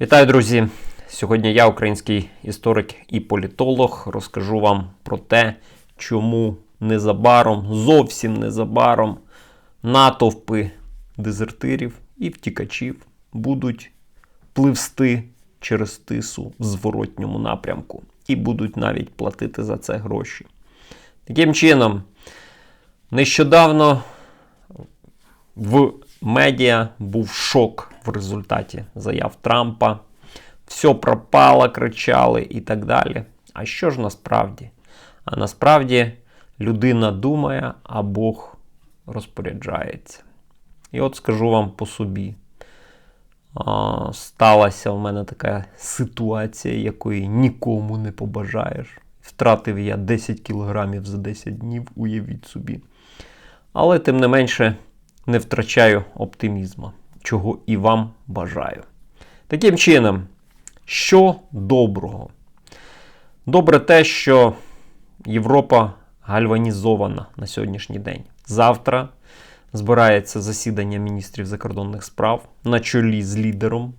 Вітаю, друзі! Сьогодні я, український історик і політолог, розкажу вам про те, чому незабаром, зовсім незабаром, натовпи дезертирів і втікачів будуть пливсти через тису в зворотньому напрямку і будуть навіть платити за це гроші. Таким чином, нещодавно в медіа був шок в результаті заяв Трампа. Все пропало, кричали і так далі. А що ж насправді? А насправді людина думає, а Бог розпоряджається. І от скажу вам по собі. Сталася в мене така ситуація, якої нікому не побажаєш. Втратив я 10 кілограмів за 10 днів, уявіть собі. Але тим не менше не втрачаю оптимізму, чого і вам бажаю. Таким чином, що доброго? Добре те, що Європа гальванізована на сьогоднішній день. Завтра збирається засідання міністрів закордонних справ на чолі з лідером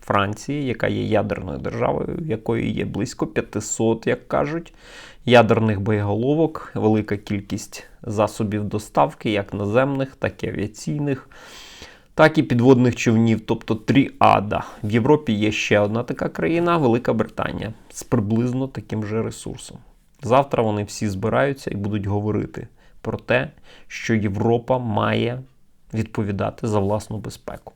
Франції, яка є ядерною державою, якої є близько 500, як кажуть, ядерних боєголовок, велика кількість засобів доставки, як наземних, так і авіаційних, так і підводних човнів, тобто тріада. В Європі є ще одна така країна Велика Британія, з приблизно таким же ресурсом. Завтра вони всі збираються і будуть говорити про те, що Європа має відповідати за власну безпеку.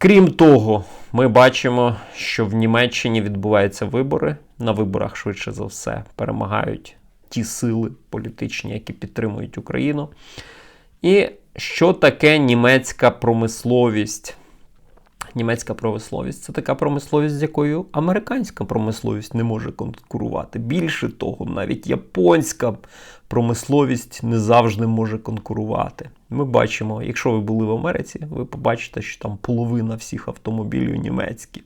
Крім того, ми бачимо, що в Німеччині відбуваються вибори. На виборах, швидше за все, перемагають ті сили політичні, які підтримують Україну. І що таке німецька промисловість? Німецька промисловість це така промисловість, з якою американська промисловість не може конкурувати. Більше того, навіть японська промисловість не завжди може конкурувати. Ми бачимо, якщо ви були в Америці, ви побачите, що там половина всіх автомобілів німецькі.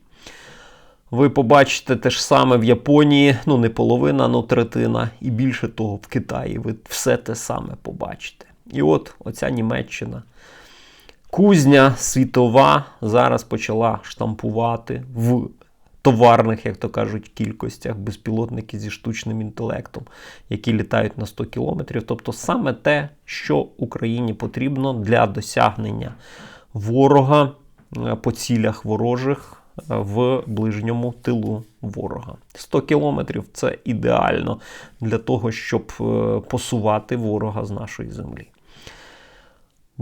Ви побачите те ж саме в Японії, ну не половина, ну третина, і більше того, в Китаї ви все те саме побачите. І от оця Німеччина. Кузня світова зараз почала штампувати в товарних, як то кажуть, кількостях безпілотники зі штучним інтелектом, які літають на 100 кілометрів. Тобто саме те, що Україні потрібно для досягнення ворога е, по цілях ворожих е, в ближньому тилу ворога. 100 кілометрів це ідеально для того, щоб е, посувати ворога з нашої землі.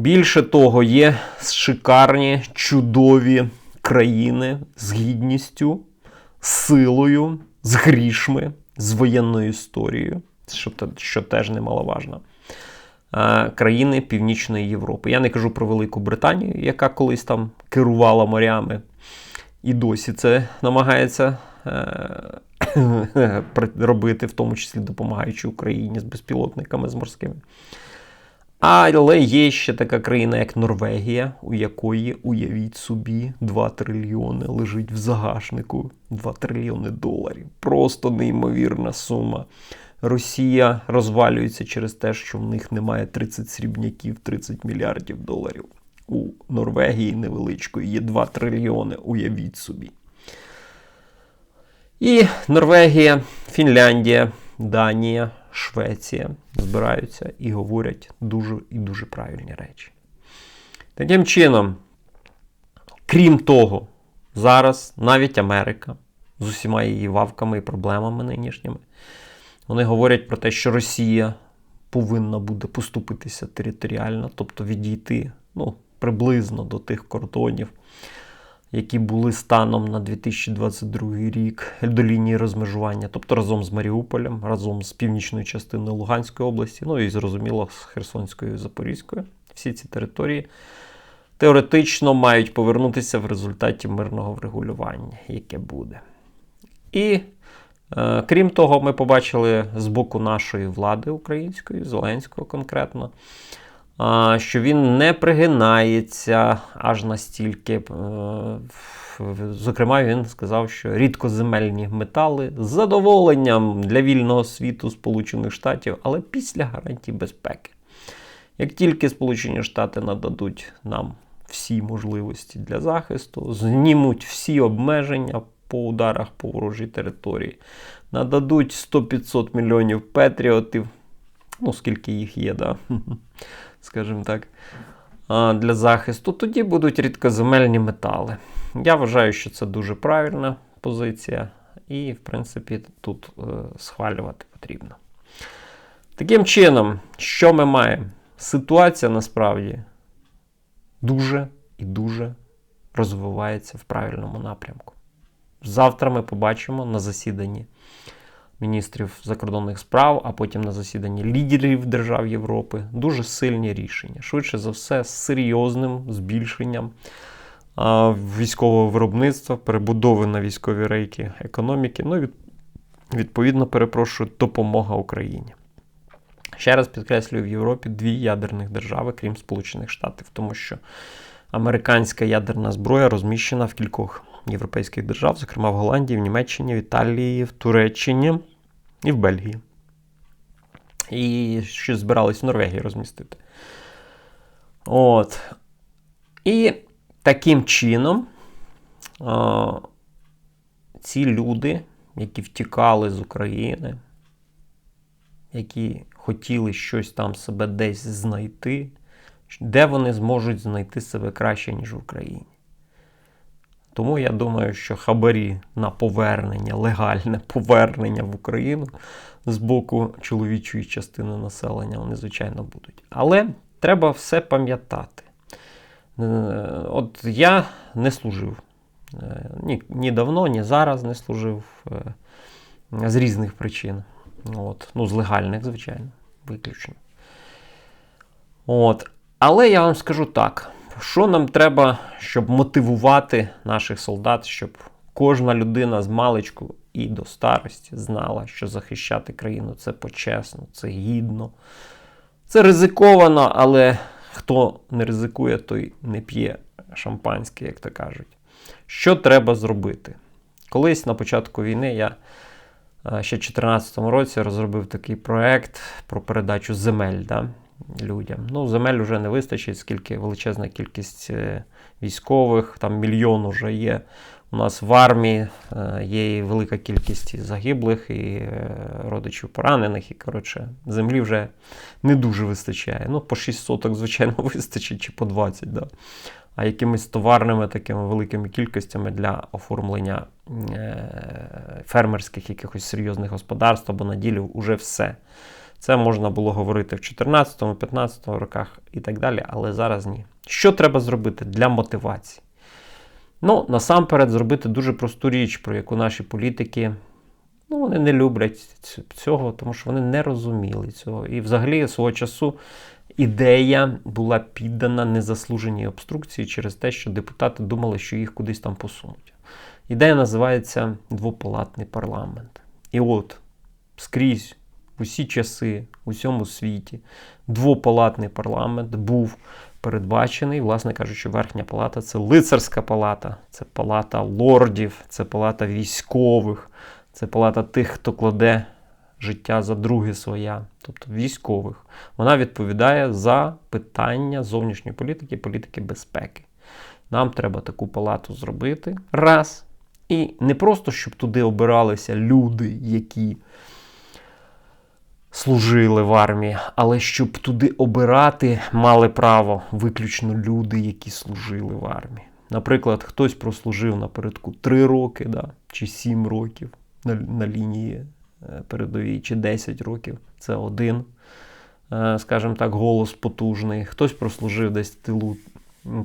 Більше того, є шикарні, чудові країни з гідністю, силою, з грішми, з воєнною історією, що, що теж немаловажно. Країни Північної Європи. Я не кажу про Велику Британію, яка колись там керувала морями, і досі це намагається е, робити, в тому числі допомагаючи Україні з безпілотниками з морськими. Але є ще така країна, як Норвегія, у якої, уявіть собі, 2 трильйони лежить в загашнику 2 трильйони доларів. Просто неймовірна сума. Росія розвалюється через те, що в них немає 30 срібняків, 30 мільярдів доларів. У Норвегії невеличкої є 2 трильйони, уявіть собі. І Норвегія, Фінляндія, Данія, Швеція збираються і говорять дуже і дуже правильні речі. Таким чином, крім того, зараз навіть Америка з усіма її вавками і проблемами нинішніми, вони говорять про те, що Росія повинна буде поступитися територіально, тобто відійти ну, приблизно до тих кордонів які були станом на 2022 рік до лінії розмежування, тобто разом з Маріуполем, разом з північною частиною Луганської області, ну і зрозуміло, з Херсонською і Запорізькою. Всі ці території теоретично мають повернутися в результаті мирного врегулювання, яке буде. І е, крім того, ми побачили з боку нашої влади української, Зеленського конкретно що він не пригинається аж настільки. Е, зокрема, він сказав, що рідкоземельні метали з задоволенням для вільного світу Сполучених Штатів, але після гарантій безпеки. Як тільки Сполучені Штати нададуть нам всі можливості для захисту, знімуть всі обмеження по ударах по ворожій території, нададуть 100-500 мільйонів патріотів, ну скільки їх є, да? скажімо так, для захисту, тоді будуть рідкоземельні метали. Я вважаю, що це дуже правильна позиція, і, в принципі, тут е, схвалювати потрібно. Таким чином, що ми маємо? Ситуація насправді дуже і дуже розвивається в правильному напрямку. Завтра ми побачимо на засіданні міністрів закордонних справ, а потім на засіданні лідерів держав Європи дуже сильні рішення. Швидше за все, з серйозним збільшенням військового виробництва, перебудови на військові рейки економіки. Ну відповідно, перепрошую, допомога Україні. Ще раз підкреслюю, в Європі дві ядерних держави, крім Сполучених Штатів, тому що американська ядерна зброя розміщена в кількох європейських держав, зокрема в Голландії, в Німеччині, в Італії, в Туреччині і в Бельгії. І щось збирались в Норвегії розмістити. От. І таким чином а, ці люди, які втікали з України, які хотіли щось там себе десь знайти, де вони зможуть знайти себе краще, ніж в Україні. Тому я думаю, що хабарі на повернення, легальне повернення в Україну з боку чоловічої частини населення, вони, звичайно, будуть. Але треба все пам'ятати. Е, от я не служив е, ні, ні давно, ні зараз не служив е, з різних причин. От. Ну, з легальних, звичайно, виключно. От. Але я вам скажу так: що нам треба, щоб мотивувати наших солдат, щоб кожна людина з маличку і до старості знала, що захищати країну це почесно, це гідно, це ризиковано, але хто не ризикує, той не п'є шампанське, як то кажуть. Що треба зробити? Колись на початку війни я е, ще в 2014 році розробив такий проект про передачу земель. Да? Людям. Ну, земель вже не вистачить, скільки величезна кількість е, військових, там мільйон вже є. У нас в армії е, є і велика кількість загиблих, і е, родичів поранених, і коротше, землі вже не дуже вистачає. Ну, по 6 соток, звичайно, вистачить, чи по 20. Да. А якимись товарними такими великими кількостями для оформлення фермерських якихось серйозних господарств або наділів уже все. Це можна було говорити в 14-15 роках і так далі, але зараз ні. Що треба зробити для мотивації? Ну, насамперед, зробити дуже просту річ, про яку наші політики ну, вони не люблять цього, тому що вони не розуміли цього. І взагалі свого часу ідея була піддана незаслуженій обструкції через те, що депутати думали, що їх кудись там посунуть. Ідея називається двопалатний парламент. І от скрізь усі часи у всьому світі двопалатний парламент був передбачений, власне кажучи, верхня палата це лицарська палата, це палата лордів, це палата військових, це палата тих, хто кладе життя за друге своя, тобто військових. Вона відповідає за питання зовнішньої політики, політики безпеки. Нам треба таку палату зробити раз. І не просто, щоб туди обиралися люди, які служили в армії, але щоб туди обирати мали право виключно люди, які служили в армії. Наприклад, хтось прослужив напередку 3 роки да, чи 7 років на, на лінії е, передовій, чи 10 років це один, е, скажімо так, голос потужний. Хтось прослужив десь в тилу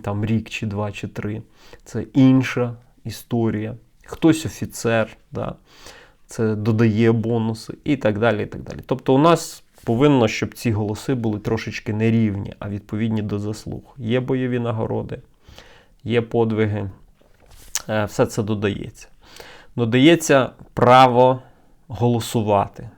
там, рік, чи два, чи три. Це інша історія. Хтось офіцер. Да це додає бонуси і так далі. і так далі. Тобто у нас повинно, щоб ці голоси були трошечки не рівні, а відповідні до заслуг. Є бойові нагороди, є подвиги, е, все це додається. Додається право голосувати.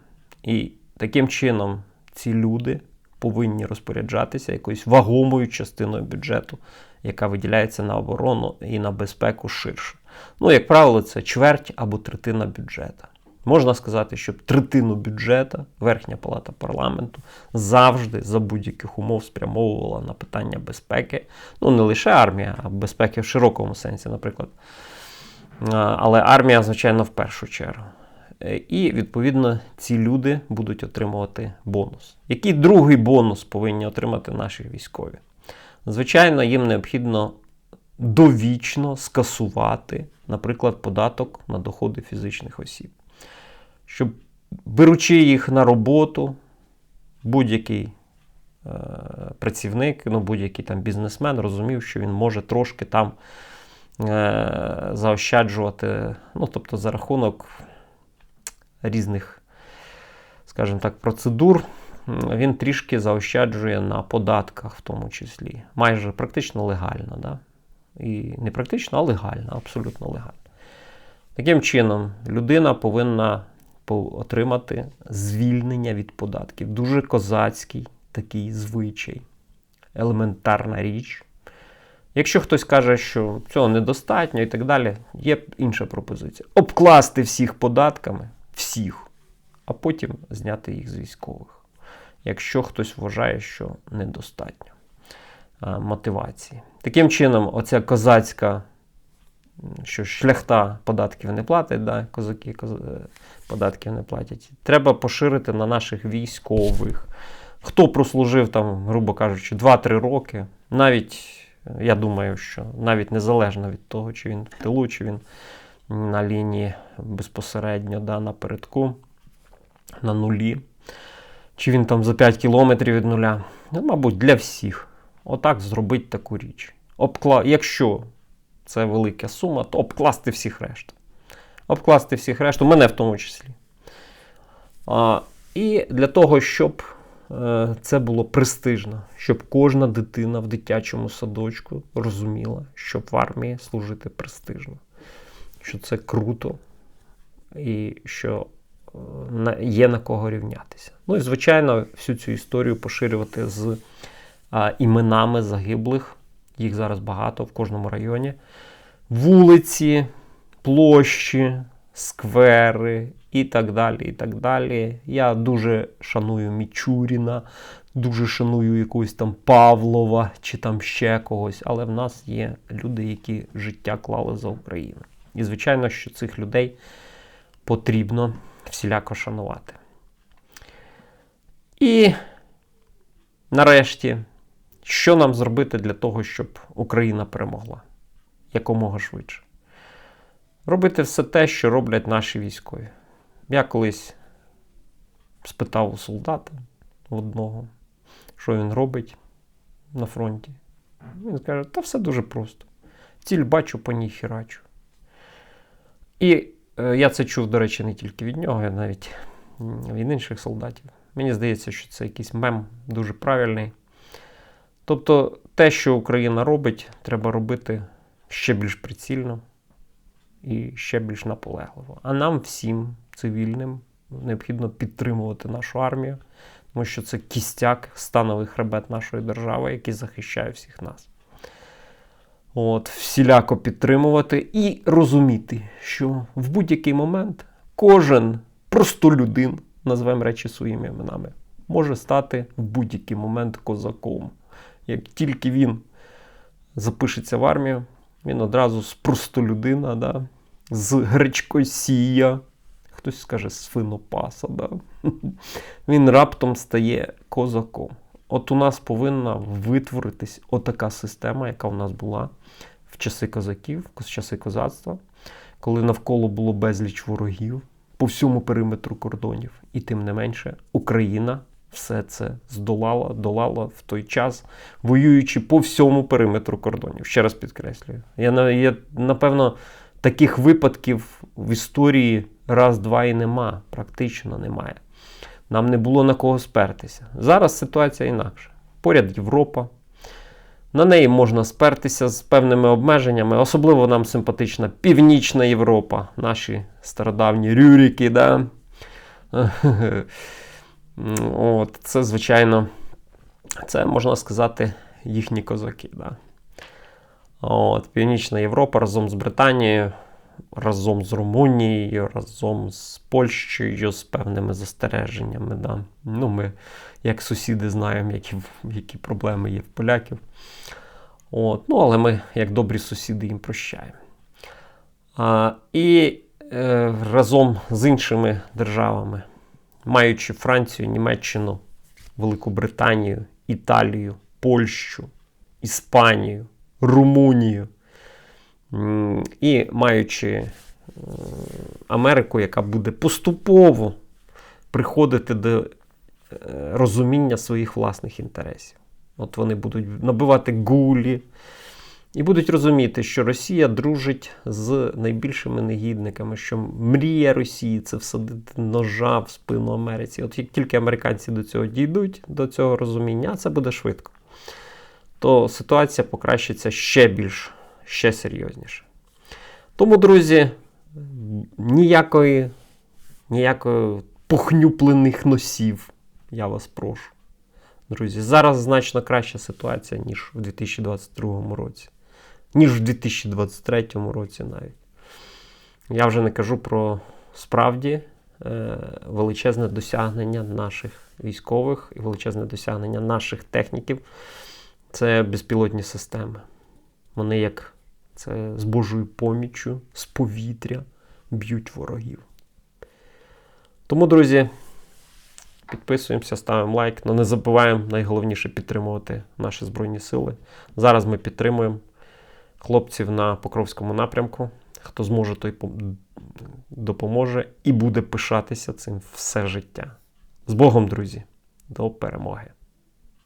І таким чином ці люди повинні розпоряджатися якоюсь вагомою частиною бюджету, яка виділяється на оборону і на безпеку ширше. Ну, як правило, це чверть або третина бюджету Можна сказати, що третину бюджету Верхня Палата парламенту завжди за будь-яких умов спрямовувала на питання безпеки. Ну, не лише армія, а безпеки в широкому сенсі, наприклад. Але армія, звичайно, в першу чергу. Е, і, відповідно, ці люди будуть отримувати бонус. Який другий бонус повинні отримати наші військові? Звичайно, їм необхідно довічно скасувати, наприклад, податок на доходи фізичних осіб. Щоб, беручи їх на роботу, будь-який е, працівник, ну, будь-який там бізнесмен розумів, що він може трошки там е, заощаджувати, ну, тобто за рахунок різних, скажімо так, процедур. Він трішки заощаджує на податках, в тому числі. Майже практично легально. Да? І не практично, а легально, абсолютно легально. Таким чином, людина повинна отримати звільнення від податків. Дуже козацький такий звичай, елементарна річ. Якщо хтось каже, що цього недостатньо і так далі, є інша пропозиція. Обкласти всіх податками, всіх, а потім зняти їх з військових. Якщо хтось вважає, що недостатньо мотивації. Таким чином, оця козацька, що шляхта податків не платить, да, козаки коз... податків не платять. Треба поширити на наших військових. Хто прослужив там, грубо кажучи, 2-3 роки, навіть, я думаю, що навіть незалежно від того, чи він в тилу, чи він на лінії безпосередньо да, напередку, на нулі, чи він там за 5 кілометрів від нуля. Ну, Мабуть, для всіх. Отак зробити таку річ. Обкла... Якщо це велика сума, то обкласти всіх решт. Обкласти всіх решту, мене в тому числі. А, І для того, щоб е, це було престижно, щоб кожна дитина в дитячому садочку розуміла, що в армії служити престижно, що це круто і що е, є на кого рівнятися. Ну і, звичайно, всю цю історію поширювати з а, іменами загиблих. Їх зараз багато в кожному районі. Вулиці, площі, сквери і так далі. і так далі. Я дуже шаную Мічуріна, дуже шаную якогось там Павлова чи там ще когось. Але в нас є люди, які життя клали за Україну. І, звичайно, що цих людей потрібно всіляко шанувати. І нарешті. Що нам зробити для того, щоб Україна перемогла якомога швидше? Робити все те, що роблять наші військові. Я колись спитав у солдата одного, що він робить на фронті. Він каже, та все дуже просто. Ціль бачу, по ній херачу. І е, я це чув, до речі, не тільки від нього, а навіть від інших солдатів. Мені здається, що це якийсь мем дуже правильний. Тобто те, що Україна робить, треба робити ще більш прицільно і ще більш наполегливо. А нам всім, цивільним, необхідно підтримувати нашу армію, тому що це кістяк, становий хребет нашої держави, який захищає всіх нас. От, Всіляко підтримувати і розуміти, що в будь-який момент кожен простолюдин, назвемо речі своїми іменами, може стати в будь-який момент козаком. Як тільки він запишеться в армію, він одразу з простолюдина, да, з гречкосія, хтось скаже свинопаса, да, він раптом стає козаком. От у нас повинна витворитись отака система, яка у нас була в часи козаків, в часи козацтва, коли навколо було безліч ворогів по всьому периметру кордонів. І тим не менше, Україна все це здолала, долала в той час, воюючи по всьому периметру кордонів. Ще раз підкреслюю. Я, я напевно, таких випадків в історії раз-два і нема, практично немає. Нам не було на кого спертися. Зараз ситуація інакша. Поряд Європа. На неї можна спертися з певними обмеженнями. Особливо нам симпатична Північна Європа, наші стародавні Рюріки. Да? От, Це, звичайно, це можна сказати, їхні козаки. Да. От, Північна Європа разом з Британією разом з Румунією, разом з Польщею, з певними застереженнями. Да. Ну, ми, як сусіди, знаємо, які, які проблеми є в поляків. От. Ну, але ми, як добрі сусіди, їм прощаємо. А, і е, разом з іншими державами, маючи Францію, Німеччину, Велику Британію, Італію, Польщу, Іспанію, Румунію. І маючи е, Америку, яка буде поступово приходити до е, розуміння своїх власних інтересів. От вони будуть набивати гулі і будуть розуміти, що Росія дружить з найбільшими негідниками, що мрія Росії це всадити ножа в спину Америці. От як тільки американці до цього дійдуть, до цього розуміння, а це буде швидко, то ситуація покращиться ще більш, ще серйозніше. Тому, друзі, ніякої, ніякої похнюплених носів, я вас прошу. Друзі, зараз значно краща ситуація, ніж у 2022 році, ніж в 2023 році навіть. Я вже не кажу про справді е, величезне досягнення наших військових і величезне досягнення наших техніків. Це безпілотні системи. Вони як це з Божою поміччю, з повітря б'ють ворогів. Тому, друзі, підписуємося, ставимо лайк. але не забуваємо найголовніше підтримувати наші Збройні Сили. Зараз ми підтримуємо хлопців на Покровському напрямку. Хто зможе, той допоможе і буде пишатися цим все життя. З Богом, друзі! До перемоги!